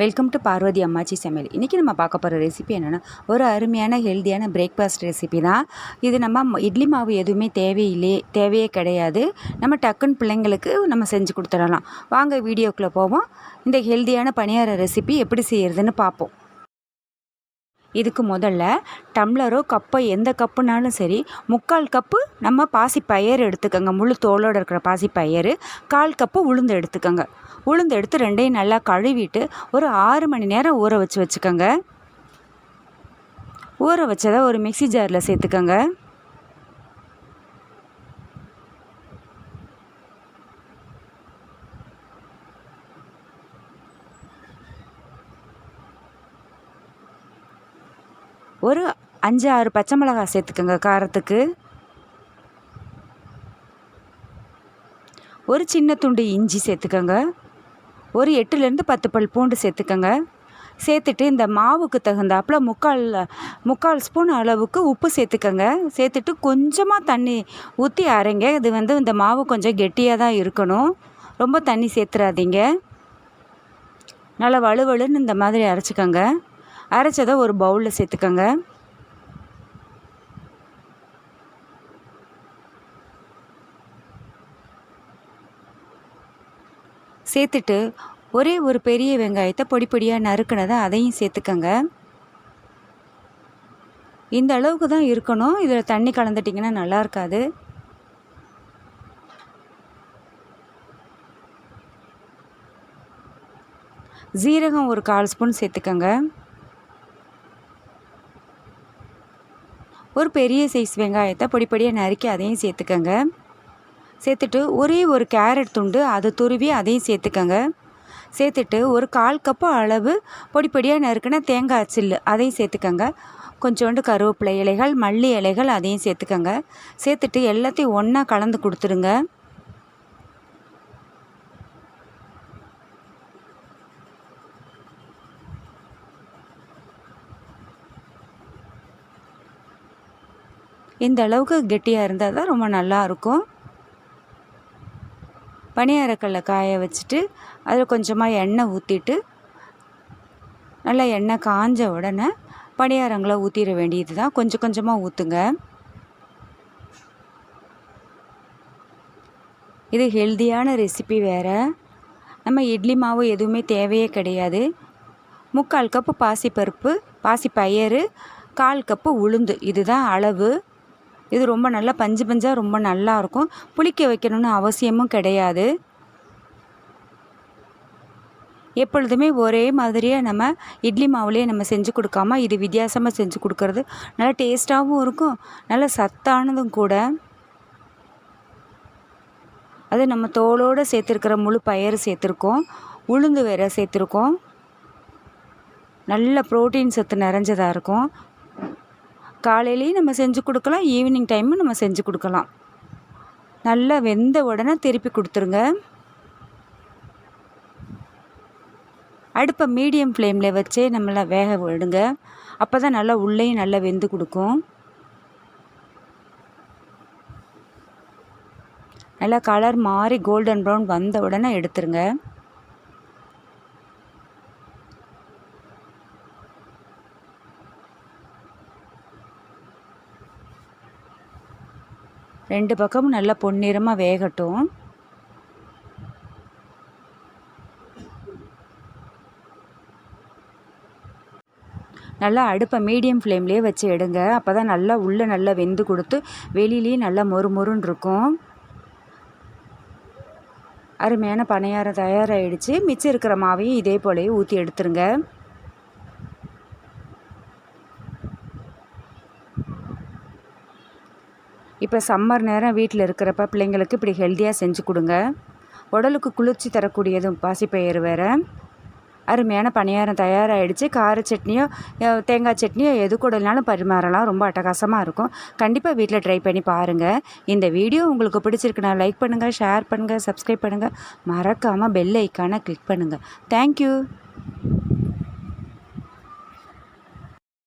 Welcome to Parvati அம்மாச்சி சமையல் இன்றைக்கி நம்ம பார்க்க போகிற ரெசிபி என்னென்னா ஒரு அருமையான ஹெல்த்தியான பிரேக்ஃபாஸ்ட் ரெசிபி தான். இது நம்ம இட்லி மாவு எதுவுமே தேவையில்லையே தேவையே கிடையாது. நம்ம டக்குன்னு பிள்ளைங்களுக்கு நம்ம செஞ்சு கொடுத்துடலாம். வாங்க வீடியோக்குள்ளே போவோம். இந்த ஹெல்த்தியான பணியார ரெசிபி எப்படி செய்கிறதுன்னு பார்ப்போம். இதுக்கு முதல்ல டம்ளரோ கப்போ எந்த கப்புனாலும் சரி முக்கால் கப்பு நம்ம பாசி பயிர் எடுத்துக்கோங்க. முழு தோலோட இருக்கிற பாசி பயிர் கால் கப்பு உளுந்து எடுத்துக்கோங்க. உளுந்து எடுத்து ரெண்டையும் நல்லா கழுவிட்டு ஒரு ஆறு மணி நேரம் ஊற வச்சு வச்சுக்கோங்க. ஊற வச்சதை ஒரு மிக்சி ஜாரில் சேர்த்துக்கோங்க. ஒரு அஞ்சு ஆறு பச்சை மிளகாய் சேர்த்துக்கோங்க காரத்துக்கு. ஒரு சின்ன துண்டு இஞ்சி சேர்த்துக்கோங்க. ஒரு எட்டுலேருந்து பத்து பல் பூண்டு சேர்த்துக்கோங்க. சேர்த்துட்டு இந்த மாவுக்கு தகுந்தாப்புல முக்கால் முக்கால் ஸ்பூன் அளவுக்கு உப்பு சேர்த்துக்கோங்க. சேர்த்துட்டு கொஞ்சமாக தண்ணி ஊற்றி அரைங்க. இது வந்து இந்த மாவு கொஞ்சம் கெட்டியாக தான் இருக்கணும். ரொம்ப தண்ணி சேர்த்துறாதீங்க. நல்லா வலுவலுன்னு இந்த மாதிரி அரைச்சிக்கோங்க. அரைச்சதை ஒரு பவுலில் சேர்த்துக்கோங்க. சேர்த்துட்டு ஒரே ஒரு பெரிய வெங்காயத்தை பொடி பொடியாக நறுக்கினதை அதையும் சேர்த்துக்கோங்க. இந்த அளவுக்கு தான் இருக்கணும். இதில் தண்ணி கலந்துட்டிங்கன்னா நல்லா இருக்காது. ஜீரகம் ஒரு கால் ஸ்பூன் சேர்த்துக்கோங்க. ஒரு பெரிய சைஸ் வெங்காயத்தை பொடிப்படியாக நறுக்கி அதையும் சேர்த்துக்கங்க. சேர்த்துட்டு ஒரே ஒரு கேரட் துண்டு அதை துருவி அதையும் சேர்த்துக்கங்க. சேர்த்துட்டு ஒரு கால் கப்பு அளவு பொடிப்படியாக நறுக்கின தேங்காய் சில்லு அதையும் சேர்த்துக்கோங்க. கொஞ்சோண்டு கருவேப்பிலை இலைகள் மல்லி இலைகள் அதையும் சேர்த்துக்கங்க. சேர்த்துட்டு எல்லாத்தையும் ஒன்றா கலந்து கொடுத்துருங்க. இந்த அளவுக்கு கெட்டியாக இருந்தால் தான் ரொம்ப நல்லாயிருக்கும் பனியாரக்கல்லை காய வச்சுட்டு அதில் கொஞ்சமாக எண்ணெய் ஊற்றிட்டு நல்லா எண்ணெய் காஞ்ச உடனே பணியாரங்களை ஊற்றிட வேண்டியது தான். கொஞ்சம் கொஞ்சமாக ஊற்றுங்க இது ஹெல்தியான ரெசிபி வேறு. நம்ம இட்லி மாவு எதுவுமே தேவையே கிடையாது. முக்கால் கப்பு பாசிப்பருப்பு பாசி கால் கப்பு உளுந்து. இதுதான் அளவு. இது ரொம்ப நல்லா பஞ்சு பஞ்சாக ரொம்ப நல்லா இருக்கும். புளிக்க வைக்கணும்னு அவசியமும் கிடையாது. எப்பொழுதுமே ஒரே மாதிரியே நம்ம இட்லி மாவுலேயே நம்ம செஞ்சு கொடுக்காம இது வித்தியாசமாக செஞ்சு கொடுக்கறது நல்லா டேஸ்ட்டாகவும் இருக்கும். நல்ல சத்தானதும் கூட. அது நம்ம தோலோடு சேர்த்துருக்கிற முழு பயிறு சேர்த்துருக்கோம். உளுந்து வேற சேர்த்துருக்கோம். நல்ல ப்ரோட்டீன் சத்து நிறைஞ்சதாக இருக்கும். காலையிலையும் நம்ம செஞ்சு கொடுக்கலாம் ஈவினிங் டைமும் நம்ம செஞ்சு கொடுக்கலாம். நல்லா வெந்த உடனே திருப்பி கொடுத்துருங்க. அடுப்பை மீடியம் ஃப்ளேமில் வச்சே நம்மளை வேக விடுங்க. அப்போ தான் நல்லா உள்ளேயும் நல்லா வெந்து கொடுக்கும். நல்லா கலர் மாறி கோல்டன் ப்ரௌன் வந்த உடனே எடுத்துருங்க. ரெண்டு பக்கமும் நல்லா பொன்னிறமாக வேகட்டும். நல்லா அடுப்பை மீடியம் ஃப்ளேம்லேயே வச்சு எடுங்க. அப்போ தான் நல்லா உள்ளே நல்லா வெந்து கொடுத்து வெளியிலேயே நல்லா மொறு மொறுன்னு இருக்கும். அருமையான பணியாரம் தயாராகிடுச்சு மிச்சம் இருக்கிற மாவையும் இதே போலவே ஊற்றி எடுத்துருங்க. இப்போ சம்மர் நேரம் வீட்டில் இருக்கிறப்ப பிள்ளைங்களுக்கு இப்படி ஹெல்த்தியாக செஞ்சு கொடுங்க. உடலுக்கு குளிர்ச்சி தரக்கூடியதும் பாசிப்பயிறு வேறு. அருமையான பணியாரம் தயாராகிடுச்சு கார சட்னியோ தேங்காய் சட்னியோ எது கூடனாலும் பரிமாறலாம். ரொம்ப அட்டகாசமாக இருக்கும். கண்டிப்பாக வீட்டில் ட்ரை பண்ணி பாருங்கள் இந்த வீடியோ உங்களுக்கு பிடிச்சிருக்குன்னா லைக் பண்ணுங்கள் ஷேர் பண்ணுங்கள் சப்ஸ்கிரைப் பண்ணுங்கள் மறக்காமல் பெல் ஐக்கானை கிளிக் பண்ணுங்கள் தேங்க்யூ